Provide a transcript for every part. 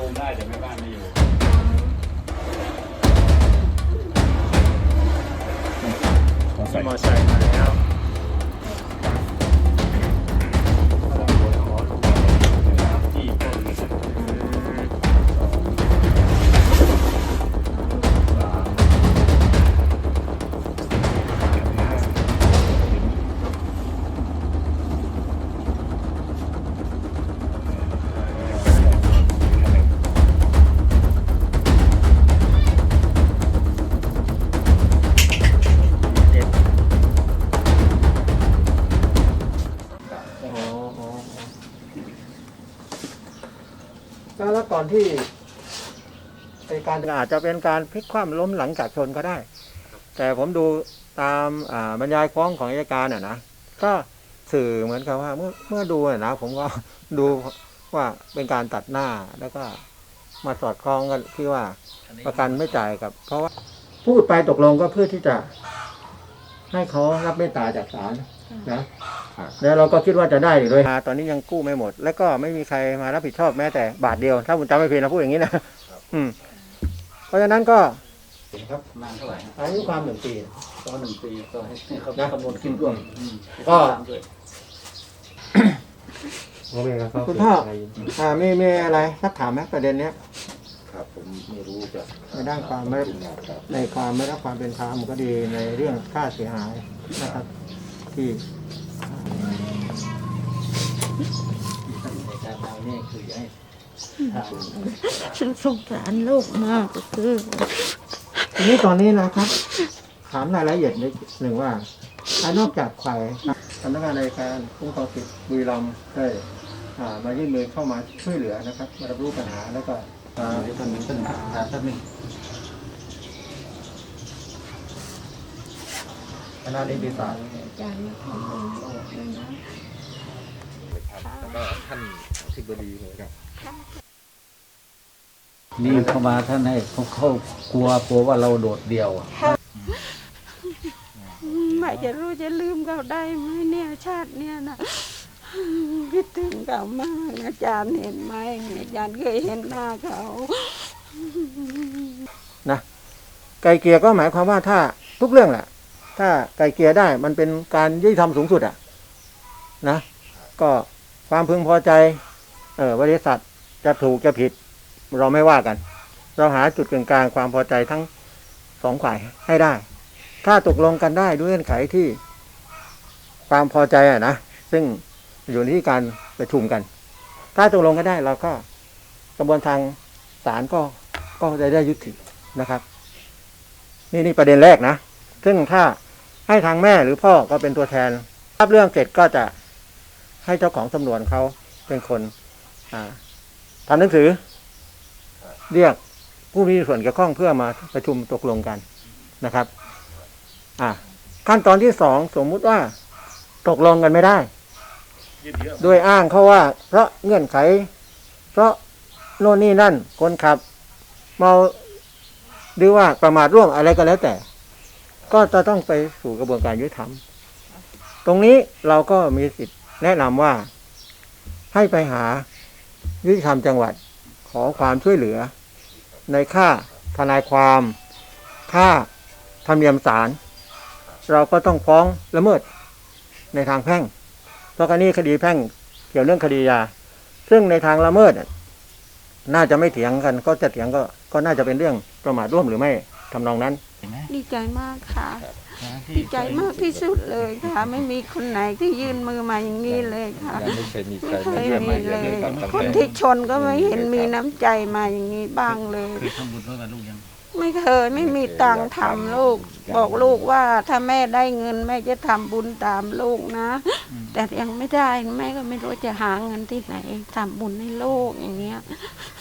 ตูมได้แต่แม่บ้านไม่อยู่มอไซค์มาแล้ว อนที่ไอการอาจจะเป็นการพลิกคว่ำล้มหลังจากชนก็ได้ แต่ผมดูตามอ่าบรรยายฟ้องของอัยการอะนะก็สื่อเหมือนกับว่าเมื่อเมื่อดูอะนะ ผมก็ดูว่าเป็นการตัดหน้าแล้วก็มาสอดคล้องกันที่ว่าประกันไม่จ่ายกับ เพราะว่าพูดไปตกลงก็เพื่อที่จะให้เขารับเมตตาจากศาลนะ แล้วเราก็คิดว่าจะได้โดยตอนนี้ยังกู้ไม่หมด แล้วก็ไม่มีใครมารับผิดชอบแม้แต่บาทเดียว ถ้าผมจำไม่ผิดนะพูดอย่างนี้นะอืมเพราะฉะนั้นก็ครับนานเท่าไหร่ครับอายุความหนึ่งปีก็หนึ่งปีก็ให้เขานะคำนวณขึ้นร่วมอืมก็ด้วยคุณพ่ออ่ามีมีอะไรสักถามไหมประเด็นเนี้ยครับผมไม่รู้จะในด้านความไม่ในความไม่รับความเป็นธรรมก็ดีในเรื่องค่าเสียหายนะครับ ที่ ในการเอาเนี่ยคือให้ทางฉันสงสารลูกมากก็คือทีนี้ตอนนี้นะครับ ถามรายละเอียดนิดหนึ่งว่าอ่านอกจากฝ่ายสำนักงานในการคุ้มครองสิทธิ์บุรีรัมย์ได้อ่ามายื่นมือเข้ามาช่วยเหลือนะครับ มารับรู้ปัญหาแล้วก็อ่าท่านหนึ่งท่านหนึ่งถามท่านหนึ่งคณะนิติศาสตร์อาจารย์มาทำบุญโลกด้วยนะแล้วก็ ท่านอธิบดีเหมือนกันนี่เข้ามาท่านให้เขาเขากลัวกลัวว่าเราโดดเดี่ยวอะไม่จะรู้จะลืมเขาได้ไหมเนี่ยชาติเนี่ยนะคิดถึงเขามากอาจารย์เห็นไหมอาจารย์เคยเห็นหน้าเขาไกลเกลียก็หมายความว่าถ้าทุกเรื่องแหละ ถ้าไกลเกลียได้มันเป็นการยุติธรรมสูงสุดอะ นะ ก็ ความพึงพอใจ เออบริษัทจะถูกจะผิด เราไม่ว่ากัน เราหาจุดกึ่งกลางความพอใจทั้งสองฝ่ายให้ได้ ถ้าตกลงกันได้ด้วยเงื่อนไขที่ ความพอใจอะนะซึ่งอยู่ที่การประชุมกัน ถ้าตกลงกันได้เราก็กระบวนทางศาลก็ก็จะได้ยุตินะครับ นี่นี่ประเด็นแรกนะ ซึ่งถ้าให้ทางแม่หรือพ่อก็เป็นตัวแทนรับเรื่องเสร็จก็จะ ให้เจ้าของสำนวนเขาเป็นคนอ่าทำหนังสือ เรียกผู้มีส่วนเกี่ยวข้องเพื่อมาประชุมตกลงกันนะครับ อ่าขั้นตอนที่สองสมมุติว่าตกลงกันไม่ได้ดเยอะโดยอ้างเขาว่า เพราะเงื่อนไข เพราะโน่นนี่นั่น คนขับ เมาหรือว่าประมาทร่วมอะไรก็แล้วแต่ ก็จะต้องไปสู่กระบวนการยุติธรรม ตรงนี้เราก็มีสิทธิ์ แนะนำว่าให้ไปหายุติธรรมจังหวัดขอความช่วยเหลือ ในค่าทนายความ ค่าธรรมเนียมศาลเราก็ต้องฟ้องละเมิดในทางแพ่ง เพราะกรณีคดีแพ่งเกี่ยวเรื่องคดียา ซึ่งในทางละเมิด น่าจะไม่เถียงกัน ก็จะเถียงก็ก็น่าจะเป็นเรื่องประมาทร่วมหรือไม่ทำนองนั้น ดีใจมากค่ะ ดีใจมากที่สุดเลยค่ะ ไม่มีคนไหนที่ยื่นมือมาอย่างนี้เลยค่ะ ยังไม่เคยมีใครไม่มาเคยเยี่ยมมีมาเลเยี่ยมย เลยครับคนที่ชนก็ไม่เห็นมีน้ำใจมาอย่างนี้บ้างเลย เคยทำบุญด้วยกับลูกยังไม่เคยไม่มีตังค์ทำลูก บอกลูกว่าถ้าแม่ได้เงิน แม่จะทำบุญตามลูกนะ แต่ยังไม่ได้แม่ก็ไม่รู้จะหาเงินที่ไหนทำบุญให้ลูกอย่างเงี้ย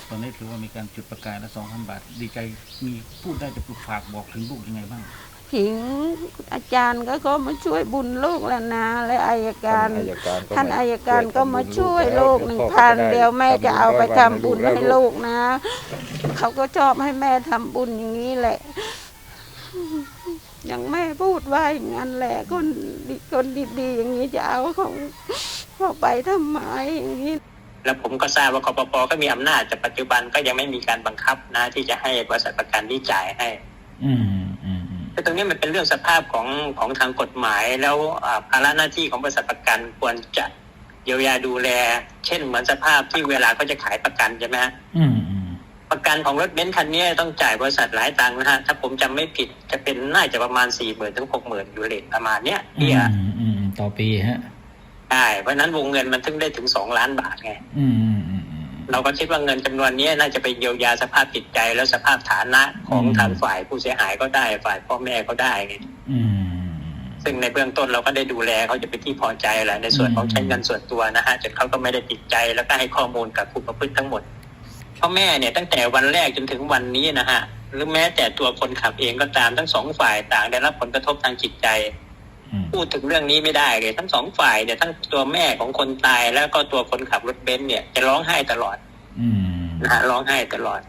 ตอนนี้ถือว่ามีการจุดประกายละสองพันบาท ดีใจมีพูดได้จะปลุกฝากบอกถึงลูกยังไงบ้าง ผิงอาจารย์ก็ก็มาช่วยบุญลูกแล้วนะและอายการท่านอายการก็มาช่วยลูกหนึ่งพันเดี๋ยวแม่จะเอาไปทำบุญให้ลูกนะ เขาก็ชอบให้แม่ทำบุญอย่างนี้แหละ อย่างแม่พูดว่าอย่างนั้นแหละคนดีคนดีๆอย่างนี้จะเอาของเขาไปทำไมอย่างนี้แล้วผมก็ทราบว่าคอปปก็มีอำนาจแต่ปัจจุบันก็ยังไม่มีการบังคับนะ ที่จะให้บริษัทประกันที่จ่ายให้ อืมอืมอืมแต่ตรงนี้มันเป็นเรื่องสภาพของของทางกฎหมาย แล้วอ่าภาระหน้าที่ของบริษัทประกันควรจะเยียวยาดูแล เช่นเหมือนสภาพที่เวลาเขาจะขายประกันใช่ไหมฮะอืมอืมประกันของรถเบนซ์คันนี้ต้องจ่ายบริษัทหลายตังค์นะฮะถ้าผมจำไม่ผิดจะเป็นน่าจะประมาณสี่หมื่นถึงหกหมื่นอยู่เลทประมาณเนี้ยอืเบี้ยมอืมต่อปีฮะใช่เพราะฉะนั้นวงเงินมันถึงได้ถึงสองล้านบาทไง อืมอืมอืมอืม เราก็คิดว่าเงินจำนวนนี้น่าจะไปเยียวยาสภาพจิตใจและสภาพฐานะของอืมทางฝ่ายผู้เสียหายก็ได้ฝ่ายพ่อแม่ก็ได้ไงอืมซึ่งในเบื้องต้นเราก็ได้ดูแลเขาจะเป็นที่พอใจแหละในส่วนของอืมใช้เงินส่วนตัวนะฮะจนเขาก็ไม่ได้ติดใจแล้วก็ให้ข้อมูลกับผู้ประพฤติทั้งหมดพ่อแม่เนี่ยตั้งแต่วันแรกจนถึงวันนี้นะฮะหรือแม้แต่ตัวคนขับเองก็ตามทั้งสองฝ่ายต่างได้รับผลกระทบทางจิตใจอืม พูดถึงเรื่องนี้ไม่ได้เลย ทั้งสองฝ่ายเนี่ยทั้งตัวแม่ของคนตายแล้วก็ตัวคนขับรถเบนซ์เนี่ยจะร้องไห้ตลอดอืมนะฮะร้องไห้ตลอด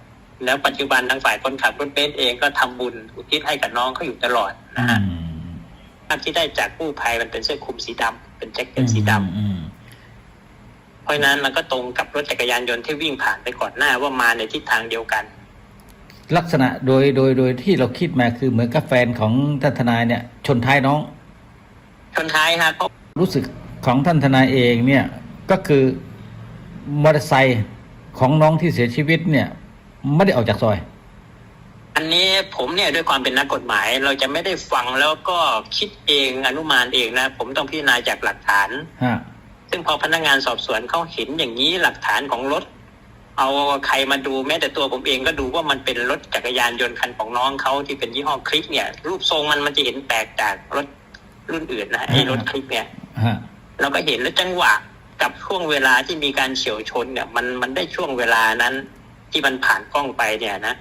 แล้วปัจจุบันทางฝ่ายคนขับรถเบนซ์เองก็ทำบุญอุทิศให้กับน้องเขาอยู่ตลอดนะฮะอืมภาพที่ได้จากกู้ภัยมันเป็นเสื้อคลุมสีดำเป็นแจ็คเก็ตสีดำอืมเพราะฉะนั้นมันก็ตรงกับรถจักรยานยนต์ที่วิ่งผ่านไปก่อนหน้าว่ามาในทิศทางเดียวกัน ลักษณะโดยโดยโดยที่เราคิดมาคือเหมือนกับแฟนของท่านทนายเนี่ย ชนท้ายน้องช นท้ายฮะเพราะรู้สึกของท่านทนายเองเนี่ยก็คือมอเตอร์ไซค์ของน้องที่เสียชีวิตเนี่ยไม่ได้ออกจากซอย อันนี้ผมเนี่ยด้วยความเป็นนักกฎหมาย เราจะไม่ได้ฟังแล้วก็คิดเองอนุมานเองนะ ผมต้องพิจารณาจากหลักฐานฮะซึ่งพอพนักงานสอบสวนเขาเห็นอย่างนี้หลักฐานของรถ เอาใครมาดูแม้แต่ตัวผมเองก็ดูว่ามันเป็นรถจักรยานยนต์คันของน้องเขาที่เป็นยี่ห้อคลิกเนี่ย รูปทรงมันมันจะเห็นแปลกจากรถ รุ่นอื่นนะไอ้รถคลิกเนี่ยฮะเราก็เห็นแล้วจังหวะกับช่วงเวลาที่มีการเฉียวชนเนี่ย มันมันได้ช่วงเวลานั้นที่มันผ่านกล้องไปเนี่ยนะ